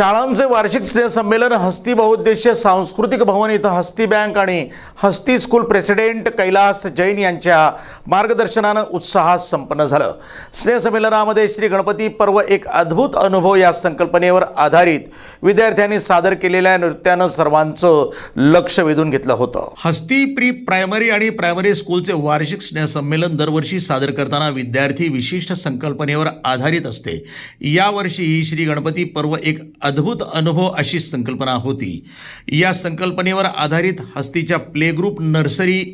शाळांचे वार्षिक स्नेहसंमेलन हस्ती बहुउद्देशीय सांस्कृतिक भवन इथं हस्ती बँक आणि हस्ती स्कूल प्रेसिडेंट कैलास जैन यांच्या मार्गदर्शनानं उत्साहात संपन्न झालं. स्नेहसंमेलनामध्ये श्री गणपती पर्व एक अद्भुत अनुभव या संकल्पनेवर आधारित विद्यार्थ्यांनी सादर केलेल्या नृत्यानं सर्वांचं लक्ष वेधून घेतलं होतं. हस्ती प्री प्रायमरी आणि प्रायमरी स्कूलचे वार्षिक स्नेहसंमेलन दरवर्षी सादर करताना विद्यार्थी विशिष्ट संकल्पनेवर आधारित असते. यावर्षी श्री गणपती पर्व एक अद्भुत अनुभव अशी संकल्पना होती. या संकल्पनेवर आधारित हस्तीच्या play group nursery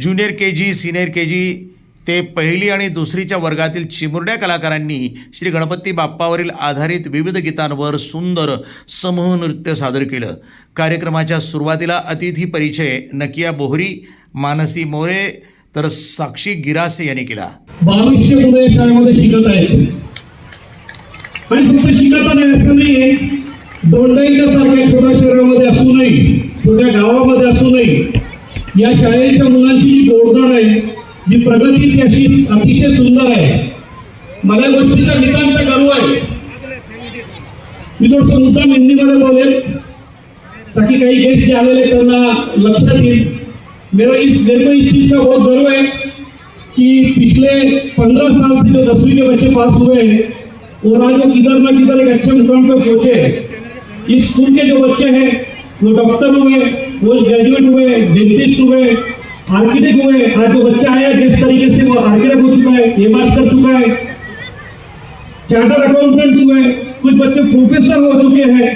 junior K G senior K G ते पहिली आणि दुसरीच्या वर्गातील चिमुरड्या कलाकारांनी श्री गणपती बाप्पावरील आधारित विविध गीतांवर सुंदर समूह नृत्य सादर केलं. कार्यक्रमाच्या सुरुवातीला अतिथी परिचय नकिया बोहरी मानसी मोरे तर साक्षी गिरासे यांनी केला. भविष्य शाळेमध्ये शिकत आहेत आणि फक्त शिकत नाही असं नाहीये. दोंडाईच्या सारख्या छोट्या शहरामध्ये असू नये छोट्या गावामध्ये असू नये. या शाळेच्या मुलांची जी गोडधड आहे जी प्रगती ती अशी अतिशय सुंदर आहे. मला गोष्टीचा नितांत गर्व आहे. मी थोडस मुद्दा हिंदीमध्ये बोलेल. ताकि काही गेस्ट जे आलेले त्यांना लक्षात येईल. मेरा इस मेरे को इस चीज का बहुत गर्व है कि पिछले पंद्रह साल से जो दसवीं के बच्चे पास हुए हैं और आज वो किधर न किधर एक अच्छे मुकाम पे पहुँचे हैं। इस स्कूल के जो बच्चे हैं, वो डॉक्टर हुए वो ग्रेजुएट हुए डेंटिस्ट हुए आर्किटेक्ट हुए, आज जो बच्चा आया, जिस तरीके से वो आर्किटेक्ट हो चुका है एम कर चुका है। चार्टर अकाउंटेंट हुए, कुछ बच्चे प्रोफेसर हो चुके हैं,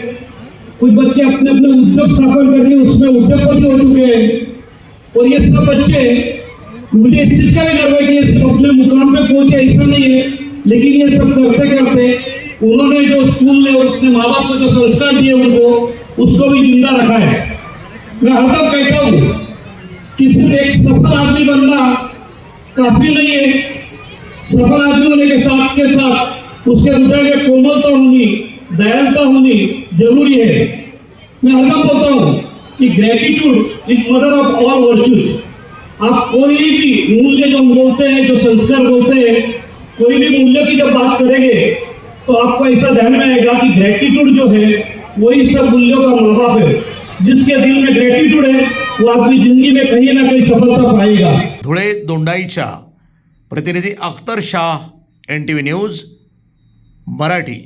कुछ बच्चे अपने अपने उद्योग स्थापन करके उसमें उद्योगपति हो चुके हैं। और ये सब बच्चे मुझे इस चीज़ का भी गर्व है कि अपने मुकाम पे पहुँचे, ऐसा नहीं है। लेकिन ये सब करते करते उन्होंने जो स्कूल ने और अपने माँ बाप को जो संस्कार दिए उनको, उसको भी ज़िंदा रखा है। मैं हरदम कहता हूँ कि सिर्फ़ एक सफल आदमी बनना काफ़ी नहीं है। सफल आदमी होने के साथ के साथ उसके हृदय में कोमलता होनी, दयालुता होनी ज़रूरी है। मैं हरदम बोलता हूँ कि gratitude is mother of all virtues आप कोई भी मूल्य जो बोलते हैं, जो संस्कार बोलते हैं कोई भी मूल्य की जब बात करेंगे तो आपको ऐसा ध्यान में आएगा कि ग्रेटिट्यूड जो है, वही सब मूल्यों का माँ बाप है। जिसके दिल में ग्रेटिट्यूड है, वो आपकी ज़िंदगी में कहीं ना कहीं सफलता पाएगा। धुळे दोंडाईच्या प्रतिनिधि अख्तर शाह एन न्यूज़ मराठी.